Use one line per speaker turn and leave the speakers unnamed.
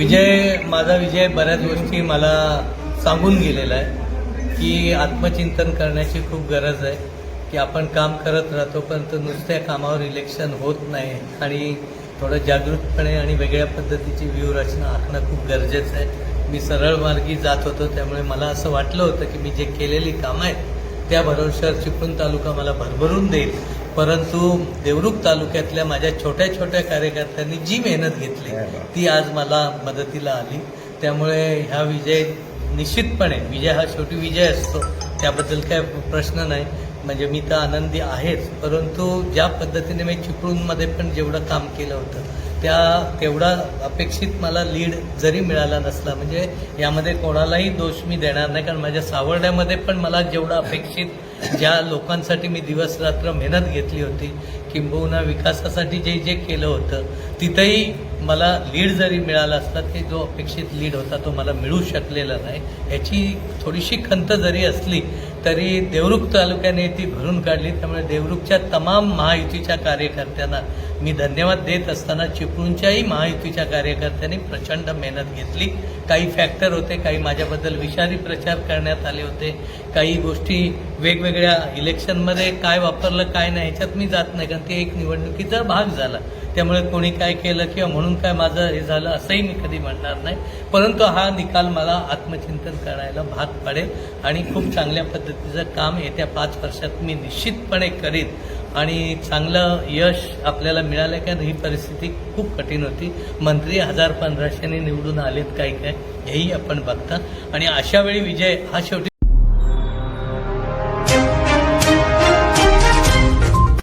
विजय माझा विजय बऱ्याच गोष्टी मला सांगून गेलेला आहे की आत्मचिंतन करण्याची खूप गरज आहे की आपण काम करत राहतो परंतु नुसत्या कामावर इलेक्शन होत नाही आणि थोडं जागृतपणे आणि वेगळ्या पद्धतीची व्यूहरचना आखणं खूप गरजेचं आहे. मी सरळ मार्गी जात होतो त्यामुळे मला असं वाटलं होतं की मी जे केलेली कामं आहेत त्या भरवशावर चिपळूण तालुका मला भरभरून देईल. परंतु देवरुख तालुक्यातल्या माझ्या छोट्या छोट्या कार्यकर्त्यांनी जी मेहनत घेतली ती आज मला मदतीला आली. त्यामुळे ह्या विजय निश्चितपणे विजय हा शेवटी विजय असतो त्याबद्दल काय प्रश्न नाही. म्हणजे मी तर आनंदी आहेच परंतु ज्या पद्धतीने मी चिपळूणमध्ये पण जेवढं काम केलं होतं त्या तेवढा अपेक्षित मला लीड जरी मिळाला नसला म्हणजे यामध्ये कोणालाही दोष मी देणार नाही कारण माझ्या सावर्ड्यामध्ये पण मला जेवढं अपेक्षित ज्या लोकांसाठी मी दिवस रात्र मेहनत घेतली होती किंबहुना विकासासाठी जे जे केलं होतं तिथंही मला लीड जरी मिळाला असला ते जो अपेक्षित लीड होता तो मला मिळू शकलेला नाही. याची थोडीशी खंत जरी असली तरी देवरुख तालुक्याने ती भरून काढली. त्यामुळे देवरुखच्या तमाम महायुतीच्या कार्यकर्त्यांना मी धन्यवाद देत असताना चिपळूणच्याही महायुतीच्या कार्यकर्त्यांनी प्रचंड मेहनत घेतली. काही फॅक्टर होते काही माझ्याबद्दल विषारी प्रचार करण्यात आले होते. काही गोष्टी वेगवेगळ्या इलेक्शनमध्ये काय वापरलं काय नाही ह्याच्यात मी जात नाही. कारण ते एक निवडणुकीचा भाग झाला. त्यामुळे कोणी काय केलं किंवा म्हणून काय माझं हे झालं असंही मी कधी म्हणणार नाही. परंतु हा निकाल मला आत्मचिंतन करायला भाग पडेल आणि खूप चांगल्या पद्धतीचं काम येत्या पाच वर्षात मी निश्चितपणे करीन आणि चांगलं यश आपल्याला मिळालं कारण ही परिस्थिती खूप कठीण होती. मंत्री हजार पंधराशेने निवडून आलेत काही काय हेही आपण बघता. आणि अशा वेळी विजय हा शेवटी